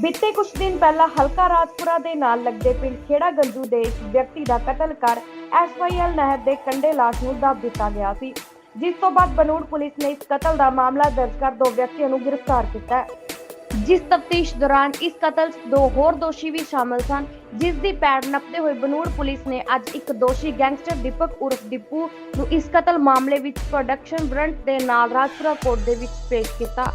ਬੀਤੇ ਕੁਝ ਦਿਨ ਪਹਿਲਾਂ ਹਲਕਾ ਰਾਜਪੁਰਾ ਦੇ ਨਾਲ ਲੱਗਦੇ ਪਿੰਡ ਖੇੜਾ ਗੰਜੂ ਦੇ ਇੱਕ ਵਿਅਕਤੀ ਦਾ ਕਤਲ ਕਰ ਐਸਵਾਈਐਲ ਨਹਿਰ ਦੇ ਕੰਢੇ ਲਾਸ਼ ਨੂੰ ਦੱਬ ਦਿੱਤਾ ਗਿਆ ਸੀ। ਜਿਸ ਤੋਂ ਬਾਅਦ ਬਨੂੜ ਪੁਲਿਸ ਨੇ ਇਸ ਕਤਲ ਦਾ ਮਾਮਲਾ ਦਰਜ ਕਰ ਦੋ ਵਿਅਕਤੀਆਂ ਨੂੰ ਗ੍ਰਿਫਤਾਰ ਕੀਤਾ ਜਿਸ ਤਫਤੀਸ਼ ਦੌਰਾਨ ਇਸ ਕਤਲ 'ਚ ਦੋ ਹੋਰ ਦੋਸ਼ੀ ਵੀ ਸ਼ਾਮਲ ਸਨ, ਜਿਸ ਦੀ ਪੈੜ ਨੱਪਦੇ ਹੋਏ ਬਨੂੜ ਪੁਲਿਸ ਨੇ ਅੱਜ ਇੱਕ ਦੋਸ਼ੀ ਗੈਂਗਸਟਰ ਦੀਪਕ ਉਰਫ ਦੀਪੂ ਨੂੰ ਇਸ ਕਤਲ ਮਾਮਲੇ ਵਿੱਚ ਪ੍ਰੋਡਕਸ਼ਨ ਬ੍ਰੰਟ ਦੇ ਨਾਲ ਰਾਜਪੁਰਾ ਕੋਰਟ ਦੇ ਵਿੱਚ ਪੇਸ਼ ਕੀਤਾ।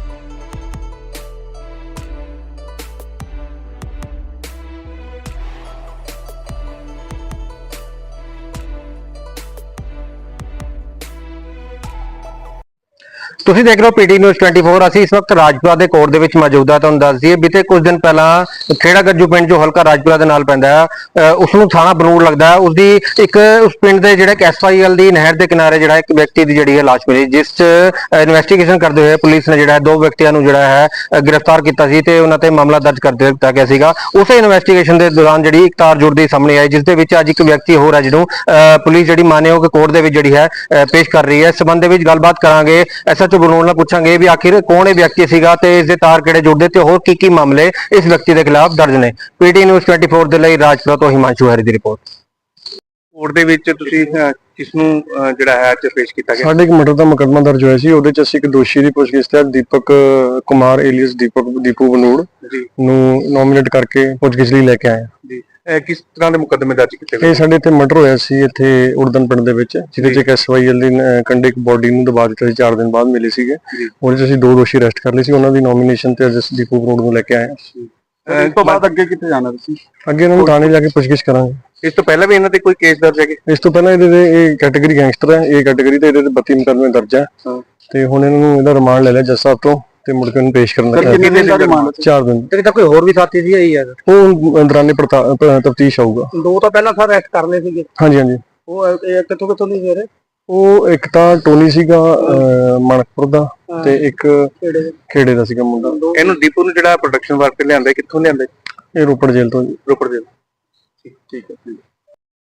ਤੁਸੀਂ ਦੇਖ ਰਹੇ ਹੋ ਪੀਟੀ ਨਿਊਜ਼ 24 ਅਸੀਂ ਇਸ ਵਕਤ ਰਾਜਪੁਰਾ ਦੇ ਕੋਰਟ ਦੇ ਵਿੱਚ ਮੌਜੂਦ ਹਾਂ। ਤੁਹਾਨੂੰ ਦੱਸ ਦਈਏ, ਬੀਤੇ ਕੁਝ ਦਿਨ ਪਹਿਲਾਂ ਖੇੜਾ ਗੱਜੂ ਪਿੰਡ ਜੋ ਹਲਕਾ ਰਾਜਪੁਰਾ ਦੇ ਨਾਲ ਪੈਂਦਾ ਹੈ ਉਸ ਨੂੰ ਥਾਣਾ ਬਨੂੜ ਲੱਗਦਾ ਹੈ। ਉਸ ਦੀ ਇੱਕ, ਉਸ ਪਿੰਡ ਦੇ ਜਿਹੜੇ ਐਸਵਾਈਐਲ ਦੀ ਨਹਿਰ ਦੇ ਕਿਨਾਰੇ ਜਿਹੜਾ ਇੱਕ ਵਿਅਕਤੀ ਦੀ ਜਿਹੜੀ ਹੈ ਲਾਸ਼ ਮਿਲੀ, ਜਿਸ 'ਚ ਇਨਵੈਸਟੀਗੇਸ਼ਨ ਕਰਦੇ ਹੋਏ ਪੁਲਿਸ ਨੇ ਜਿਹੜਾ ਦੋ ਵਿਅਕਤੀਆਂ ਨੂੰ ਜਿਹੜਾ ਹੈ ਗ੍ਰਿਫਤਾਰ ਕੀਤਾ ਸੀ ਤੇ ਉਹਨਾਂ ਤੇ ਮਾਮਲਾ ਦਰਜ ਕਰ ਦਿੱਤਾ ਗਿਆ ਸੀਗਾ। ਉਸੇ ਇਨਵੈਸਟੀਗੇਸ਼ਨ ਦੇ ਦੌਰਾਨ ਜਿਹੜੀ ਇੱਕ ਤਾਰ ਜੁੜਦੀ ਸਾਹਮਣੇ ਆਈ, ਜਿਸ ਦੇ ਵਿੱਚ ਅੱਜ ਇੱਕ ਵਿਅਕਤੀ ਹੋਰ ਹੈ, ਜਿਹਨੂੰ, ਅਹ ਪੁਲਿਸ ਜਿਹੜੀ ਮਾਨਯੋਗ ਕੋਰਟ ਦੇ ਵਿੱਚ ਜਿਹੜੀ ਹੈ ਪੇਸ਼ ਕਰ ਰਹੀ ਹੈ। ਇਸ ਸੰਬੰਧ ਦੇ ਵਿੱਚ ਗੱਲਬਾਤ ਕਰਾਂਗੇ। ਐਸਐਚਓ ਬਨੂੜ ਨਾਲ ਪੁੱਛਾਂਗੇ ਵੀ ਆਖਿਰ ਕੌਣ ਇਹ ਵਿਅਕਤੀ ਸੀਗਾ ਤੇ ਇਸ ਦੇ ਤਾਰ ਕਿਹੜੇ ਜੁੜਦੇ ਤੇ ਹੋਰ ਕੀ ਕੀ ਮਾਮਲੇ ਇਸ ਵਿਅਕਤੀ ਦੇ ਖਿਲਾਫ ਦਰਜ ਨੇ। ਪੀਟੀ ਨਿਊਜ਼ 24 ਦੇ ਲਈ ਰਾਜਪੁਰਾ ਤੋਂ ਹਿਮਾਂਸ਼ੂ ਹੈਰੀ ਦੀ ਰਿਪੋਰਟ। ਕੋਰਟ ਦੇ ਵਿੱਚ ਤੁਸੀਂ ਅਹ, ਕਿਸ ਨੂੰ ਅਹ, ਜਿਹੜਾ ਹੈ ਅੱਜ ਪੇਸ਼ ਕੀਤਾ ਗਿਆ? ਸਾਡੇ ਇੱਕ ਮਰਡਰ ਦਾ ਮੁਕੱਦਮਾ ਦਰਜ ਹੋਇਆ ਸੀ ਉਹਦੇ ਚ ਅਸੀਂ ਇੱਕ ਦੋਸ਼ੀ ਦੀ ਪੁੱਛਗਿੱਛ ਤਹਿਤ ਦੀਪਕ ਕੁਮਾਰ ਏਲੀਅਸ ਦੀਪਕ ਦੀਪੂ ਬਨੂੜ ਜੀ। ਨੂੰ ਨੋਮੀਨੇਟ ਕਰਕੇ ਪੁੱਛਗਿੱਛ ਲਈ ਲੈ ਕੇ ਆਏ ਹਾਂ। ਕਿਸ ਤਰ੍ਹਾਂ ਦੇ ਮੁਕੱਦਮੇ ਦਰਜ ਕੀਤੇ ਗਏ? ਇਹ ਸਾਡੇ ਇੱਥੇ ਮਰਡਰ ਹੋਇਆ ਸੀ ਇੱਥੇ ਉੜਦਨ ਪਿੰਡ ਦੇ ਵਿੱਚ ਜਿਹਦੇ ਚ ਇੱਕ ਐਸਵਾਈਐਲ ਦੀ ਕੰਡੇ ਇੱਕ ਬੋਡੀ ਨੂੰ ਦਬਾ ਦਿੱਤਾ ਸੀ 4 ਦਿਨ ਬਾਅਦ ਮਿਲੀ ਸੀਗੇ। ਜੀ। ਉਹਦੇ ਚ ਅਸੀਂ ਦੋ ਦੋਸ਼ੀ ਅਰੈਸਟ ਕਰ ਲਏ ਸੀ ਉਹਨਾਂ ਦੀ ਨੋਮੀਨੇਸ਼ਨ ਤੇ ਅੱਜ ਅਸੀਂ ਦੀਪੂ ਬਨੂੜ ਨੂੰ ਲੈ ਕੇ ਆਏ ਇਸ ਤੋਂ ਬਾਅਦ ਅੱਗੇ ਕਿੱਥੇ ਜਾਣਾ ਤੁਸੀਂ? ਅੱਗੇ ਇਹਨਾਂ ਨੂੰ ਥਾਣੇ ਜਾ ਕੇ ਪੁੱਛਗਿੱਛ ਕਰਾਂਗੇ। ਇਸ ਤੋਂ ਪਹਿਲਾਂ ਵੀ ਇਹਨਾਂ ਤੇ ਕੋਈ ਕੇਸ ਦਰਜ ਹੈਗੇ? ਇਸ ਤੋਂ ਪਹਿਲਾਂ ਇਹਦੇ ਤੇ ਇਹ ਕੈਟਾਗਰੀ ਗੈਂਗਸਟਰ ਹੈ ਇਹ ਕੈਟਾਗਰੀ ਤੇ ਇਹਦੇ ਤੇ 32 ਮੁਕੱਦਮੇ ਦਰਜ ਹੈ। ਹਾਂ। ਤੇ ਹੁਣ ਇਹਨਾਂ ਨੂੰ ਇਹਦਾ ਰਿਮਾਂਡ ਲੈ ਲਿਆ ਜੱਜ ਸਾਹਿਬ ਤੋਂ। ਤੇ ਮੁੜ ਕੇ ਉਹਨੂੰ ਪੇਸ਼ ਕਰਨਾ ਸਰ, ਕਿੰਨੇ ਦਿਨ ਦਾ ਰਿਮਾਂਡ? 4 ਦਿਨ। ਤੇ ਤਾਂ ਕੋਈ ਹੋਰ ਵੀ ਸਾਥੀ ਸੀ ਆਈ ਹੈ ਉਹ ਦੌਰਾਨੇ ਤਫਤੀਸ਼ ਆਊਗਾ। ਦੋ ਤਾਂ ਪਹਿਲਾਂ ਸਰ ਅਰੈਸਟ ਕਰ ਲਏ ਸੀਗੇ। ਹਾਂਜੀ ਹਾਂਜੀ। ਉਹ ਕਿੱਥੋਂ ਕਿੱਥੋਂ ਦੀ ਸਵੇਰੇ ਉਹ ਇੱਕ ਤਾਂ ਟੋਨੀ ਸੀਗਾ ਮਣਕਪੁਰ ਦਾ ਤੇ ਇੱਕ ਖੇੜੇ ਦਾ। ਸੀਗਾ ਮੁੰਡਾ। ਇਹਨੂੰ ਦੀਪੂ ਨੂੰ ਜਿਹੜਾ ਪ੍ਰੋਡਕਸ਼ਨ ਵਾਸਤੇ ਲਿਆਂਦਾ ਕਿੱਥੋਂ ਲਿਆਂਦਾ? ਇਹ ਰੋਪੜ ਜੇਲ੍ਹ ਤੋਂ। ਰੋਪੜ ਦੇ ਠੀਕ ਠੀਕ ਹੈ।